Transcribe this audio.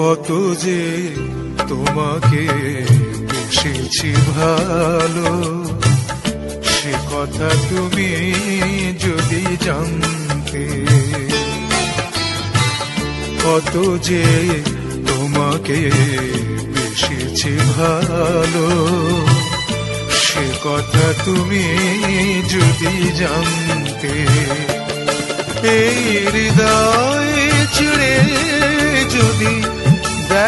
কত যে তোমাকে বেসেছি ভালো, সে কথা তুমি যদি জানতে, কত যে তোমাকে বেসেছি ভালো, সে কথা তুমি যদি জানতে, এই হৃদয় চিড়ে